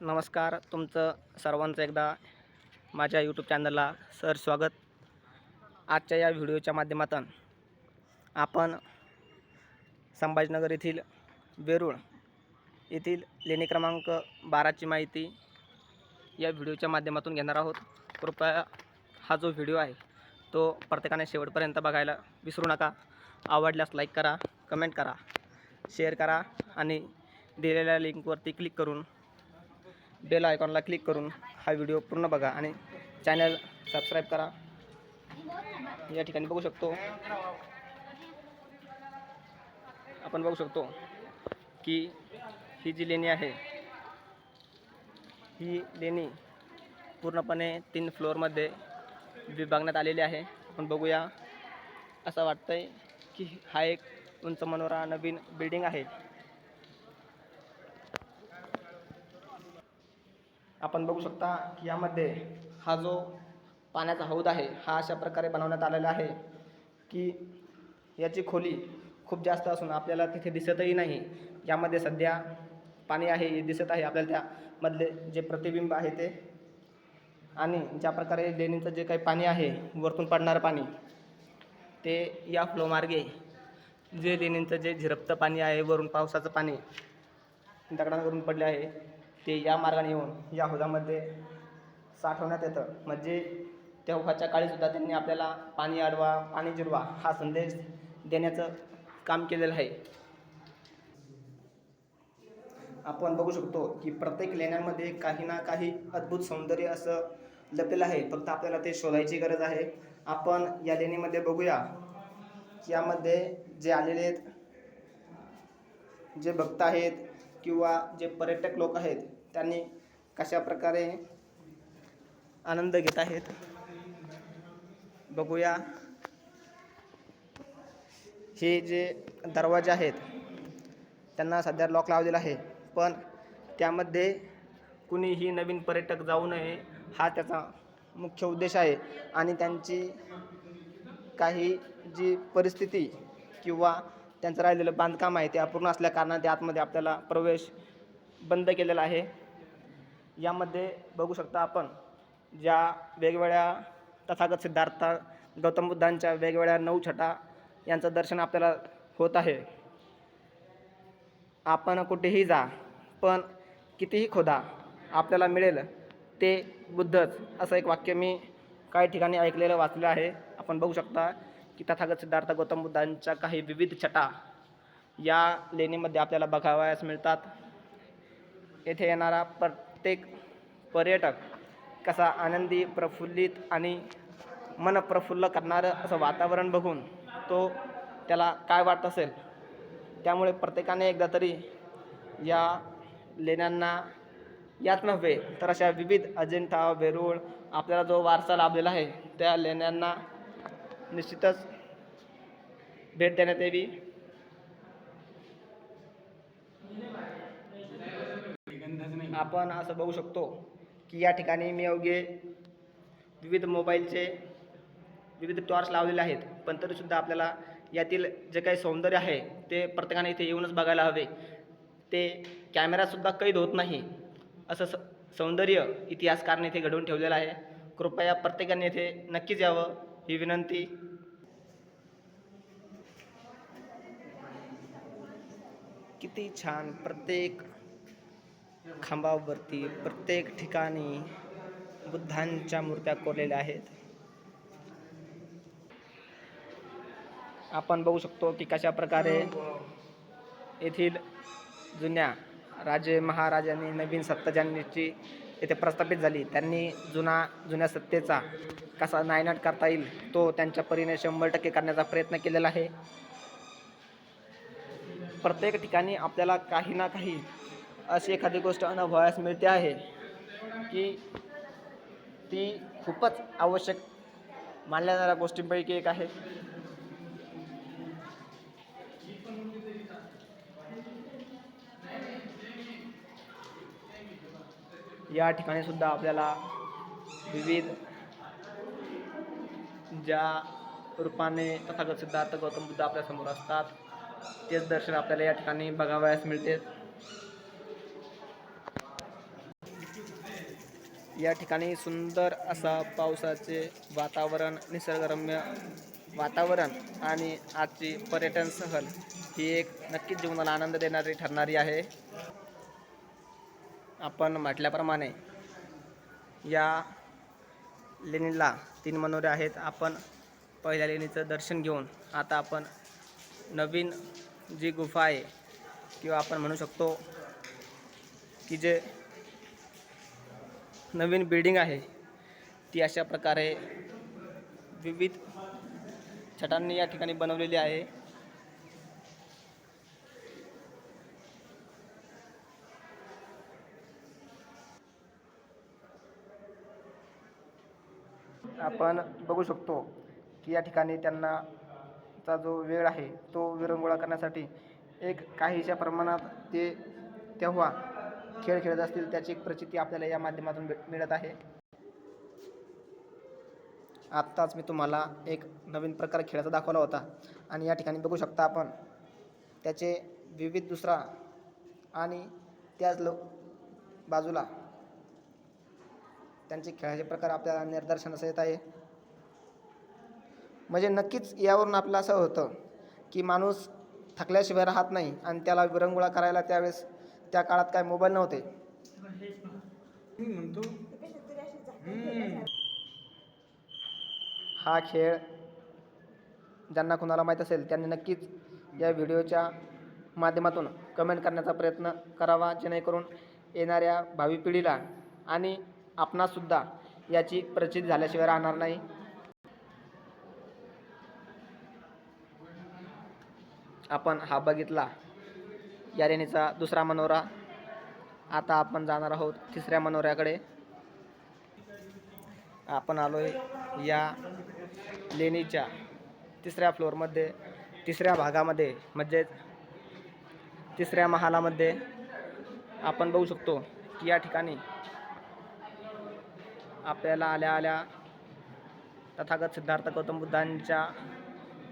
नमस्कार तुमचं सर्वांचं एकदा माझ्या यूट्यूब चॅनलला सर स्वागत. आजच्या या व्हिडिओच्या माध्यमातून आपण संभाजीनगर येथील वेरूळ येथील लेणी क्रमांक बाराची माहिती या व्हिडिओच्या माध्यमातून घेणार आहोत. कृपया हा जो व्हिडिओ आहे तो प्रत्येकाने शेवटपर्यंत बघायला विसरू नका. आवडल्यास लाईक करा कमेंट करा शेअर करा आणि दिलेल्या लिंकवरती क्लिक करून बेल आयकॉनला क्लिक करून हा व्हिडिओ पूर्ण बघा आणि चॅनल सबस्क्राईब करा. या ठिकाणी बघू शकतो. आपण बघू शकतो की ही जी लेणी आहे ही लेणी पूर्णपणे तीन फ्लोअरमध्ये विभागण्यात आलेली आहे. आपण बघूया. असं वाटतंय की हा एक उंच मनोरा नवीन बिल्डिंग आहे. आपण बघू शकता की यामध्ये हा जो पाण्याचा हौद आहे हा अशा प्रकारे बनवण्यात आलेला आहे की याची खोली खूप जास्त असून आपल्याला तिथे दिसतही नाही. यामध्ये सध्या पाणी आहे हे दिसत आहे आपल्याला त्यामधले जे प्रतिबिंब आहे ते. आणि ज्या प्रकारे लेणीचं जे काही पाणी आहे वरतून पडणारं पाणी ते या फ्लोमार्गे जे लेणींचं जे झिरपतं पाणी आहे वरून पावसाचं पाणी दगडांवरून पडले आहे ते या मार्गाने येऊन या हौदामध्ये साठवण्यात येतं. म्हणजे तेव्हाच्या काळीसुद्धा त्यांनी आपल्याला पाणी अडवा पाणी जिरवा हा संदेश देण्याचं काम केलेलं आहे. आपण बघू शकतो की प्रत्येक लेण्यांमध्ये काही ना काही अद्भुत सौंदर्य असं लपलेलं आहे. फक्त आपल्याला ते शोधायची गरज आहे. आपण या लेणीमध्ये बघूया. यामध्ये जे आलेले आहेत जे भक्त आहेत किंवा जे पर्यटक लोक आहेत त्यांनी कशा प्रकारे आनंद घेत आहेत? बघूया. हे जे दरवाजे आहेत त्यांना सध्या लॉक लावलेला आहे. पण त्यामध्ये कुणीही नवीन पर्यटक जाऊ नये हा त्याचा मुख्य उद्देश आहे. आणि त्यांची काही जी परिस्थिती किंवा त्यांचं राहिलेलं बांधकाम आहे ते अपूर्ण असल्या कारणाने आतमध्ये आपल्याला प्रवेश बंद केलेला आहे. यामध्ये बघू शकता आपण ज्या वेगवेगळ्या तथागत सिद्धार्थ गौतम बुद्धांच्या वेगवेगळ्या नऊ छटा यांचं दर्शन आपल्याला होत आहे. आपण कुठेही जा पण कितीही खोदा आपल्याला मिळेल ते बुद्धच असं एक वाक्य मी काही ठिकाणी ऐकलेलं वाचलं आहे. आपण बघू शकता की तथागत सिद्धार्थ गौतम बुद्धांच्या काही विविध छटा या लेणीमध्ये आपल्याला बघावयास मिळतात. येथे येणारा प्रत्येक पर्यटक कसा आनंदी प्रफुल्लित आणि मन प्रफुल्ल करणारं असं वातावरण बघून तो त्याला काय वाटत असेल? त्यामुळे प्रत्येकाने एकदा तरी या लेण्यांना याच नव्हे तर अशा विविध अजिंठा वेरूळ आपल्याला जो वारसा लाभलेला आहे त्या लेण्यांना निश्चितच भेट देण्यात यावी. आपण असं बघू शकतो की या ठिकाणी मी अवघे विविध मोबाईलचे विविध टॉर्च लावलेले आहेत. पण तरीसुद्धा आपल्याला यातील जे काही सौंदर्य आहे ते प्रत्येकाने इथे येऊनच बघायला हवे. ते कॅमेरासुद्धा कैद होत नाही. असं स सौंदर्य इतिहासकारने इथे घडवून ठेवलेलं आहे. कृपया प्रत्येकाने इथे नक्कीच यावं ही विनंती. किती छान. प्रत्येक खांबावरती प्रत्येक ठिकाणी बुद्धांच्या मूर्त्या कोरलेल्या आहेत. आपण बघू शकतो की कशा प्रकारे येथील जुन्या राजे महाराजांनी नवीन सत्ताज्यांची येथे प्रस्थापित झाली. त्यांनी जुना जुन्या सत्तेचा कसा नायनाट करता येईल तो त्यांच्या परीने शंभर टक्के करण्याचा प्रयत्न केलेला आहे. प्रत्येक ठिकाणी आपल्याला काही ना काही अशी एखादी गोष्ट अनुभवायस मिळते आहे की ती खूपच आवश्यक मानल्या जाणाऱ्या गोष्टींपैकी एक आहे. या ठिकाणी सुद्धा आपल्याला विविध ज्या रूपाने तथागत सिद्धार्थ गौतम बुद्ध आपल्यासमोर असतात तेच दर्शन आपल्याला या ठिकाणी बघावयास मिळते. या ठिकाणी सुंदर असा पावसाचे वातावरण निसर्गरम्य वातावरण आणि आजची पर्यटन सहल ही एक नक्कीच जीवनाला आनंद देणारी ठरणारी आहे. आपण म्हटल्याप्रमाणे या लेणीला तीन मनोरे आहेत. आपण पहिल्या लेणीचं दर्शन घेऊन आता आपण नवीन जी गुफा आहे किंवा आपण म्हणू शकतो की जे नवीन बिल्डिंग आहे. ती अशा प्रकारे विविध छटांनी या ठिकाणी बनवलेली आहे. आपण बघू शकतो की या ठिकाणी त्यांना चा जो वेळ आहे तो विरंगुळा करण्यासाठी एक काहीशा प्रमाणात ते तेव्हा खेळ खेळत असतील त्याची एक प्रचिती आपल्याला या माध्यमातून भेट मिळत आहे. आत्ताच मी तुम्हाला एक नवीन प्रकार खेळाचा दाखवला होता. आणि या ठिकाणी बघू शकता आपण त्याचे विविध दुसरा आणि त्याच लो बाजूला त्यांचे खेळाचे प्रकार आपल्याला निदर्शनास येत आहे. म्हणजे नक्कीच यावरून आपलं असं होतं की माणूस थकल्याशिवाय राहत नाही आणि त्याला विरंगुळा करायला त्यावेळेस त्या काळात काय मोबाईल नव्हते. हा खेळ ज्यांना कुणाला माहीत असेल त्यांनी नक्कीच या व्हिडिओच्या माध्यमातून कमेंट करण्याचा प्रयत्न करावा जेणेकरून येणाऱ्या भावी पिढीला आणि आपणासुद्धा याची प्रचिती झाल्याशिवाय राहणार नाही. आपण हा बघितला या रेणीचा दुसरा मनोरा. आता आपण जाणार आहोत तिसऱ्या मनोऱ्याकडे. आपण आलोय या लेणीच्या तिसऱ्या फ्लोअरमध्ये तिसऱ्या भागामध्ये म्हणजेच तिसऱ्या महालामध्ये. आपण बघू शकतो की या ठिकाणी आपल्याला आल्या आल्या तथागत सिद्धार्थ गौतम बुद्धांच्या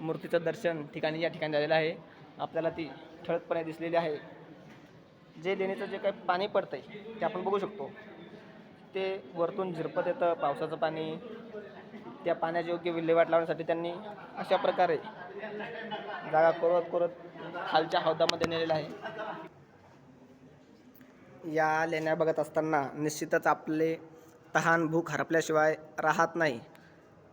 मूर्तीचं दर्शन ठिकाणी या ठिकाणी झालेलं आहे. आपल्याला ती ठळकपणे दिसलेली आहे. जे लेणीचं जे काही पाणी पडतं आहे ते आपण बघू शकतो. ते वरतून झिरपत येतं पावसाचं पाणी. त्या पाण्याची योग्य विल्हेवाट लावण्यासाठी त्यांनी अशा प्रकारे जागा कोरत कोरत खालच्या हौदामध्ये नेलेला आहे. या लेण्या बघत असताना निश्चितच आपले तहान भूक हरपल्याशिवाय राहत नाही.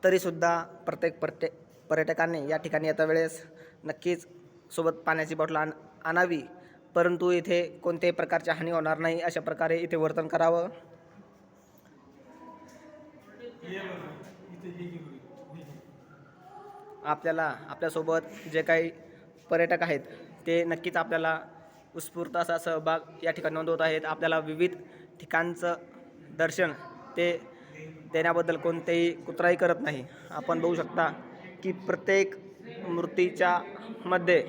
तरीसुद्धा प्रत्येक प्रत्येक पर्यटकांनी या ठिकाणी येता वेळेस नक्कीच सोबत पाण्याची बॉटल आण आणावी. परंतु इथे कोणत्याही प्रकारची हानी होणार नाही अशा प्रकारे इथे वर्तन करावं. आपल्याला आपल्यासोबत जे काही पर्यटक आहेत ते नक्कीच आपल्याला उत्स्फूर्त असा सहभाग या ठिकाणी नोंदवत आहेत. आपल्याला विविध ठिकाणचं दर्शन ते देण्याबद्दल कोणतेही कुत्राही करत नाही. आपण बघू शकता की प्रत्येक मूर्तीच्या मध्ये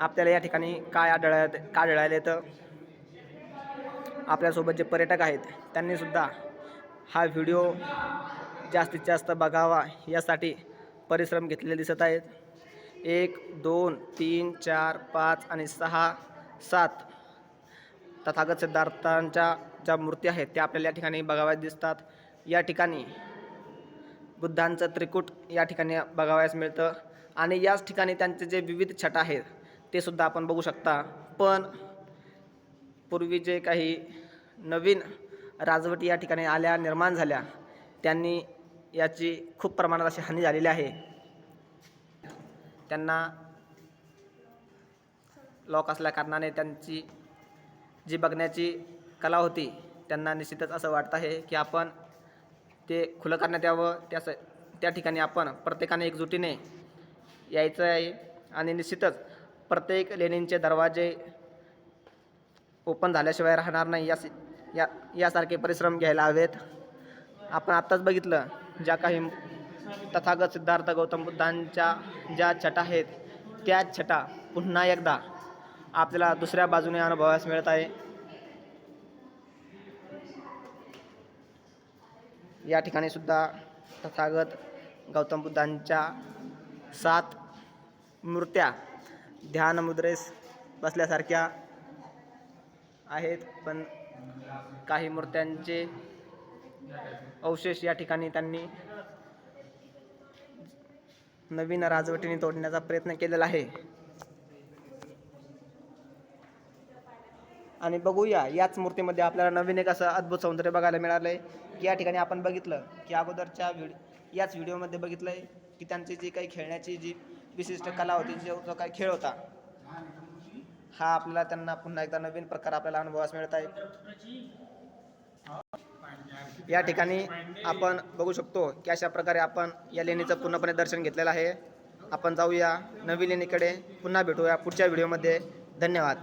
आपल्याला या ठिकाणी काय आढळत काय आढळायला येतं? आपल्यासोबत जे पर्यटक आहेत त्यांनीसुद्धा हा व्हिडिओ जास्तीत जास्त बघावा यासाठी परिश्रम घेतलेले दिसत आहेत. एक दोन तीन चार पाच आणि सहा सात तथागत सिद्धार्थांच्या ज्या मूर्ती आहेत त्या आपल्याला या ठिकाणी बघाव्यास दिसतात. या ठिकाणी बुद्धांचं त्रिकूट या ठिकाणी बघावयास मिळतं. आणि याच ठिकाणी त्यांचे जे विविध छटा आहेत ते सुद्धा आपण बघू शकता. पण पूर्वी जे काही नवीन राजवटी या ठिकाणी आल्या निर्माण झाल्या त्यांनी याची खूप प्रमाणात अशी हानी झालेली आहे. त्यांना लॉक असल्या कारणाने त्यांची जी बघण्याची कला होती त्यांना निश्चितच असं वाटतं आहे की आपण ते खुलं करण्यात यावं. त्यास त्या ठिकाणी आपण प्रत्येकाने एकजुटीने यायचं आहे. आणि निश्चितच प्रत्येक लेणींचे दरवाजे ओपन झाल्याशिवाय राहणार नाही. यास या यासारखे परिश्रम घ्यायला हवेत. आपण आत्ताच बघितलं ज्या काही तथागत सिद्धार्थ गौतम बुद्धांच्या ज्या छटा आहेत त्या छटा पुन्हा एकदा आपल्याला दुसऱ्या बाजूने अनुभवास मिळत आहे. या ठिकाणी सुद्धा तथागत गौतम बुद्धांच्या सात मूर्त्या ध्यानमुद्रेस बसल्यासारख्या आहेत पण काही मूर्त्यांचे अवशेष या ठिकाणी त्यांनी नवीन राजवटीने तोडण्याचा प्रयत्न केलेला आहे. आणि बघूया याच मूर्तीमध्ये आपल्याला नवीन एक असं अद्भुत सौंदर्य बघायला मिळालं आहे की या ठिकाणी आपण बघितलं की अगोदरच्या व्हिड याच व्हिडिओमध्ये बघितलं आहे की त्यांची जी काही खेळण्याची जी विशिष्ट कला होती जो जो काही खेळ होता हा आपल्याला त्यांना पुन्हा एकदा नवीन प्रकार आपल्याला अनुभवास मिळत आहे या ठिकाणी आपण बघू शकतो की अशा प्रकारे आपण या लेणीचं पूर्णपणे दर्शन घेतलेलं आहे. आपण जाऊया नवीन लेणीकडे. पुन्हा भेटूया पुढच्या व्हिडिओमध्ये. धन्यवाद.